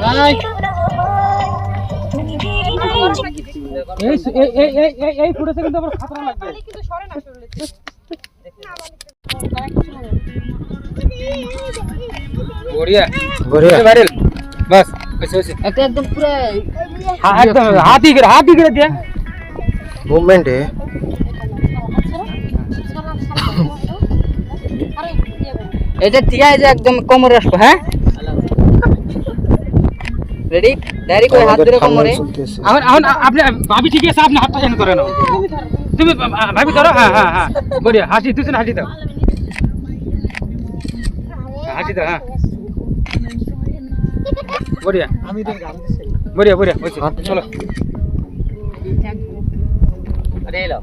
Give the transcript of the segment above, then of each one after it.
না না এই ফুটেছে কিন্তু আবার খাতরা লাগবে বড়িয়া। বড়িয়া। ভাইরাল বাস বসে বসে। একটা একদম পুরো একদম হাতি করে হাতি করে দিয়া। মুভমেন্টে এটা ঠিক আছে একদম কোমরে আসব হ্যাঁ? রেডি ডাইরেক্ট ওই হাত ধরে কোমরে। এখন এখন আপনি ভাবি ঠিক আছে আপনি হাতটা যেন করে নাও। তুমি ভাবি ধরো হ্যাঁ হ্যাঁ হ্যাঁ। বড়িয়া হাসি দুজন হাসি দাও। হাসি দাও হ্যাঁ। বড়িয়া। আমি তো গান দিছি। বড়িয়া বড়িয়া বলছি চলো। আরে এলো।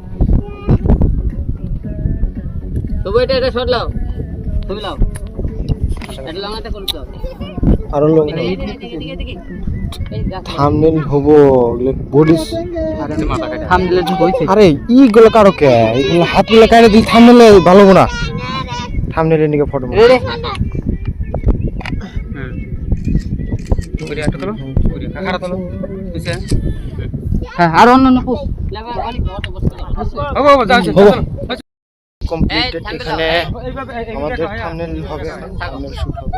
তবু এটা এটা শট লাও তুমি লাও এটা আরও থামনেল হব বডিস। হইছে আরে ইগুলো কারও কে? এগুলো হাতগুলো কাটে দিই থামনেলে ভালো না। থামনেলের নিকে ফটো বড়িয়া একটু তোলো বড়িয়া খাড়া তোলো বুঝছে হ্যাঁ আর অন্য অন্য পুশ। হব হব যাও চলো কমপ্লিটেড এখানে আমাদের থামনেল হবে থামনেল শুট হবে।